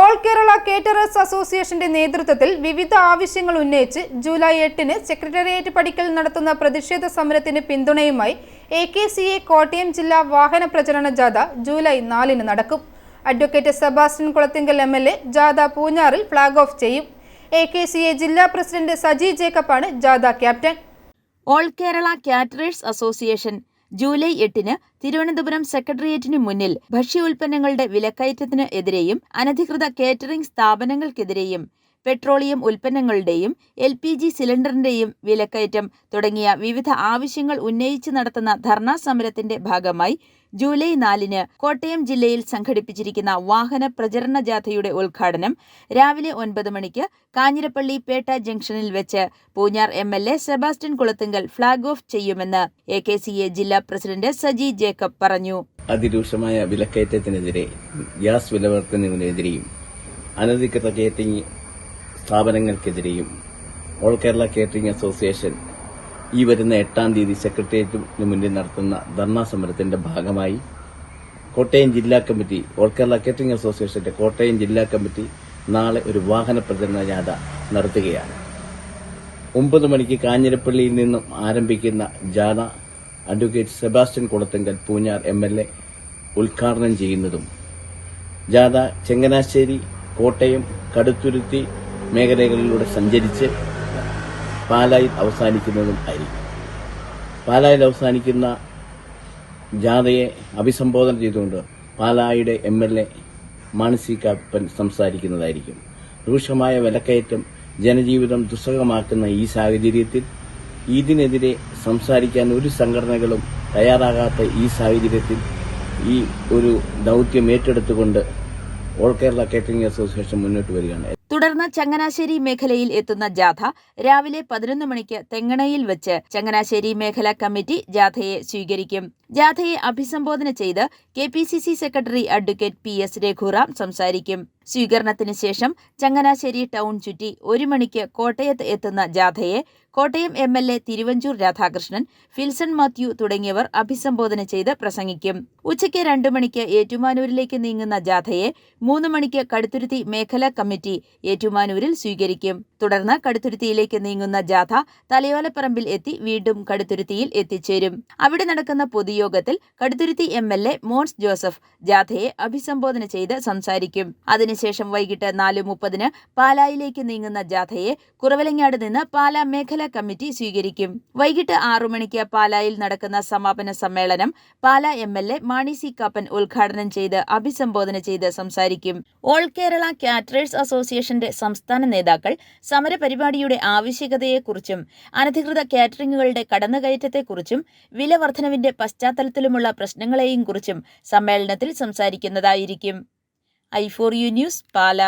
All Kerala caterers അസോസിയേഷന്റെ നേതൃത്വത്തിൽ വിവിധ ആവശ്യങ്ങൾ ഉന്നയിച്ച് ജൂലൈ എട്ടിന് സെക്രട്ടേറിയറ്റ് പടിക്കൽ നടത്തുന്ന പ്രതിഷേധ സമരത്തിന് പിന്തുണയുമായി A K C A Kottayam ജില്ലാ വാഹന പ്രചരണ ജാഥ ജൂലൈ നാലിന് നടക്കും. Advocate Sebastian Kulathingal M L A ജാഥ പൂഞ്ഞാറിൽ ഫ്ളാഗ് ഓഫ് ചെയ്യും. എ കെ സി എ ജില്ലാ പ്രസിഡന്റ് സജി ജേക്കബാണ് ജാഥ captain. All Kerala caterers association July എട്ടിന് തിരുവനന്തപുരം സെക്രട്ടേറിയറ്റിനു മുന്നിൽ ഭക്ഷ്യോൽപ്പന്നങ്ങളുടെ വിലക്കയറ്റത്തിന് എതിരെയും അനധികൃത കേറ്ററിംഗ് സ്ഥാപനങ്ങൾക്കെതിരെയും പെട്രോളിയം ഉൽപ്പന്നങ്ങളുടെയും എൽ പി ജി സിലിണ്ടറിന്റെയും വിലക്കയറ്റം തുടങ്ങിയ വിവിധ ആവശ്യങ്ങൾ ഉന്നയിച്ച് നടത്തുന്ന ധർണാ സമരത്തിന്റെ ഭാഗമായി ജൂലൈ നാലിന് കോട്ടയം ജില്ലയിൽ സംഘടിപ്പിച്ചിരിക്കുന്ന വാഹന പ്രചരണ ജാഥയുടെ ഉദ്ഘാടനം രാവിലെ ഒൻപത് മണിക്ക് കാഞ്ഞിരപ്പള്ളി പേട്ട ജംഗ്ഷനിൽ വെച്ച് Poonjar M L A Sebastian Kulathunkal flag off ചെയ്യുമെന്ന് എ കെ സി എ ജില്ലാ പ്രസിഡന്റ് സജി ജേക്കബ് പറഞ്ഞു. അതിരൂക്ഷമായ വിലക്കയറ്റത്തിനെതിരെ ഗ്യാസ് വിലവർത്തനെതിരെയും അനധികൃത കേറ്ററിംഗ് സ്ഥാപനങ്ങൾക്കെതിരെയും ഓൾ കേരള കേറ്ററിംഗ് അസോസിയേഷൻ ഈ വരുന്ന എട്ടാം തീയതി സെക്രട്ടേറിയറ്റിന് മുന്നിൽ നടത്തുന്ന ധർണാ സമരത്തിന്റെ ഭാഗമായി കോട്ടയം ജില്ലാ കമ്മിറ്റി ഓൾ കേരള കേറ്ററിംഗ് അസോസിയേഷന്റെ കോട്ടയം ജില്ലാ കമ്മിറ്റി നാളെ ഒരു വാഹന പ്രചരണ ജാഥ നടത്തുകയാണ്. ഒമ്പത് മണിക്ക് കാഞ്ഞിരപ്പള്ളിയിൽ നിന്നും ആരംഭിക്കുന്ന ജാഥ advocate Sebastian Kulathunkal Poonjar M L A ഉദ്ഘാടനം ചെയ്യുന്നതും ജാഥ ചെങ്ങനാശ്ശേരി കോട്ടയം കടുത്തുരുത്തി മേഖലകളിലൂടെ സഞ്ചരിച്ച് പാലായിൽ അവസാനിക്കുന്നതും ആയിരിക്കും. പാലായിൽ അവസാനിക്കുന്ന ജാഥയെ അഭിസംബോധന ചെയ്തുകൊണ്ട് പാലായുടെ M L A Mani C Kappan സംസാരിക്കുന്നതായിരിക്കും. രൂക്ഷമായ വിലക്കയറ്റം ജനജീവിതം ദുസ്സഹമാക്കുന്ന ഈ സാഹചര്യത്തിൽ ഇതിനെതിരെ സംസാരിക്കാൻ ഒരു സംഘടനകളും തയ്യാറാകാത്ത ഈ സാഹചര്യത്തിൽ ഈ ഒരു ദൗത്യം ഏറ്റെടുത്തുകൊണ്ട് ഓൾ കേരള കേറ്ററിംഗ് അസോസിയേഷൻ മുന്നോട്ട് വരികയാണ്. തുടർന്ന് ചങ്ങനാശ്ശേരി മേഖലയിൽ എത്തുന്ന ജാഥ രാവിലെ പതിനൊന്ന് മണിക്ക് തെങ്ങണയിൽ വെച്ച് ചങ്ങനാശ്ശേരി മേഖലാ കമ്മിറ്റി ജാഥയെ സ്വീകരിക്കും. ജാഥയെ അഭിസംബോധന ചെയ്ത് K secretary advocate P S Raghuram സംസാരിക്കും. സ്വീകരണത്തിന് ശേഷം ചങ്ങനാശ്ശേരി ടൗൺ ചുറ്റി ഒരു മണിക്ക് കോട്ടയത്ത് എത്തുന്ന ജാഥയെ Kottayam M L A Thiruvanchoor Radhakrishnan Philson Mathew തുടങ്ങിയവർ അഭിസംബോധന ചെയ്ത് പ്രസംഗിക്കും. ഉച്ചയ്ക്ക് രണ്ടു മണിക്ക് ഏറ്റുമാനൂരിലേക്ക് നീങ്ങുന്ന ജാഥയെ മൂന്ന് മണിക്ക് കടുത്തുരുത്തി മേഖലാ കമ്മിറ്റി ഏറ്റുമാനൂരിൽ സ്വീകരിക്കും. തുടർന്ന് കടുത്തുരുത്തിയിലേക്ക് നീങ്ങുന്ന ജാഥ തലയോലപ്പറമ്പിൽ എത്തി വീണ്ടും കടുത്തുരുത്തിയിൽ എത്തിച്ചേരും. അവിടെ നടക്കുന്ന പൊതുയോഗത്തിൽ കടുത്തുരുത്തി എം മോൻസ് ജോസഫ് ജാഥയെ അഭിസംബോധന ചെയ്ത് സംസാരിക്കും. അതിനുശേഷം വൈകിട്ട് നാല് മുപ്പതിന് പാലായിലേക്ക് നീങ്ങുന്ന ജാഥയെ കുറവലങ്ങാട് നിന്ന് പാലാ മേഖലാ കമ്മിറ്റി സ്വീകരിക്കും. വൈകിട്ട് ആറു മണിക്ക് പാലായിൽ നടക്കുന്ന സമാപന സമ്മേളനം Pala M L A Mani C Kappan ഉദ്ഘാടനം ചെയ്ത് അഭിസംബോധന ചെയ്ത് സംസാരിക്കും. ഓൾ കേരള കാറ്ററേഴ്സ് അസോസിയേഷന്റെ സംസ്ഥാന നേതാക്കൾ സമരപരിപാടിയുടെ ആവശ്യകതയെക്കുറിച്ചും അനധികൃത കാറ്ററിംഗുകളുടെ കടന്നുകയറ്റത്തെക്കുറിച്ചും വില വർധനവിന്റെ പശ്ചാത്തലത്തിലുമുള്ള പ്രശ്നങ്ങളെയും കുറിച്ചും സമ്മേളനത്തിൽ സംസാരിക്കുന്നതായിരിക്കും. I four you news Pala